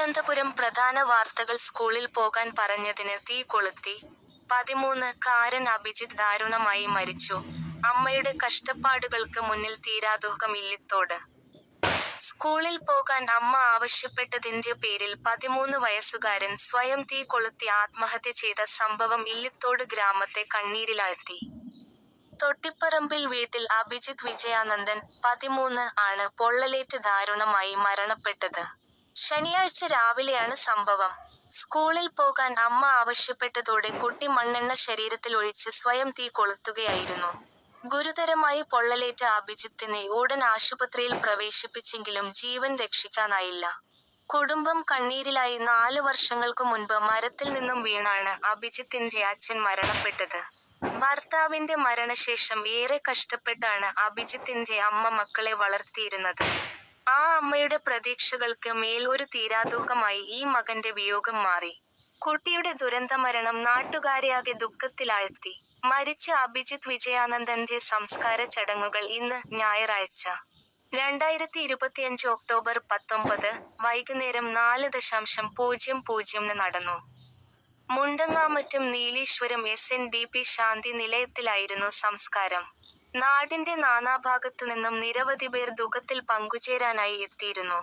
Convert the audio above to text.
പ്രധാന വാർത്തകൾ സ്കൂളിൽ പോകാൻ പറഞ്ഞതിന് തീ കൊളുത്തി. പതിമൂന്ന് കാരൻ അഭിജിത്ത് ദാരുണമായി മരിച്ചു. അമ്മയുടെ കഷ്ടപ്പാടുകൾക്ക് മുന്നിൽ തീരാദുഃഖം ഇല്ലിത്തോട് സ്കൂളിൽ പോകാൻ അമ്മ ആവശ്യപ്പെട്ടതിന്റെ പേരിൽ പതിമൂന്ന് വയസ്സുകാരൻ സ്വയം തീ കൊളുത്തി ആത്മഹത്യ ചെയ്ത സംഭവം ഇല്ലിത്തോട് ഗ്രാമത്തെ കണ്ണീരിലാഴ്ത്തി. തൊട്ടിപ്പറമ്പിൽ വീട്ടിൽ അഭിജിത് വിജയാനന്ദൻ പതിമൂന്ന് ആണ് പൊള്ളലേറ്റ് ദാരുണമായി മരണപ്പെട്ടത്. ശനിയാഴ്ച രാവിലെയാണ് സംഭവം. സ്കൂളിൽ പോകാൻ അമ്മ ആവശ്യപ്പെട്ടതോടെ കുട്ടി മണ്ണെണ്ണ ശരീരത്തിൽ ഒഴിച്ച് സ്വയം തീ കൊളുത്തുകയായിരുന്നു. ഗുരുതരമായി പൊള്ളലേറ്റ അഭിജിത്തിനെ ഉടൻ ആശുപത്രിയിൽ പ്രവേശിപ്പിച്ചെങ്കിലും ജീവൻ രക്ഷിക്കാനായില്ല. കുടുംബം കണ്ണീരിലായി നാലു വർഷങ്ങൾക്കു മുൻപ് മരത്തിൽ നിന്നും വീണാണ് അഭിജിത്തിന്റെ അച്ഛൻ മരണപ്പെട്ടത്. ഭർത്താവിന്റെ മരണശേഷം ഏറെ കഷ്ടപ്പെട്ടാണ് അഭിജിത്തിന്റെ അമ്മ മക്കളെ വളർത്തിയിരുന്നത്. ആ അമ്മയുടെ പ്രതീക്ഷകൾക്ക് മേൽ ഒരു തീരാദുഃഖമായി ഈ മകന്റെ വിയോഗം മാറി. കുട്ടിയുടെ ദുരന്തമരണം നാട്ടുകാരെയാകെ ദുഃഖത്തിലാഴ്ത്തി. മരിച്ച അഭിജിത് വിജയാനന്ദന്റെ സംസ്കാര ചടങ്ങുകൾ ഇന്ന് ഞായറാഴ്ച. രണ്ടായിരത്തി ഇരുപത്തിയഞ്ച് ഒക്ടോബർ പത്തൊമ്പത് വൈകുന്നേരം നാല് ദശാംശം പൂജ്യം പൂജ്യം നടന്നു. Mundangamattam Nileeshwaram S N D P ശാന്തി നിലയത്തിലായിരുന്നു സംസ്കാരം. നാടിന്റെ നാനാഭാഗത്തു നിന്നും നിരവധി പേർ ദുഃഖത്തിൽ പങ്കുചേരാനായി എത്തിയിരുന്നു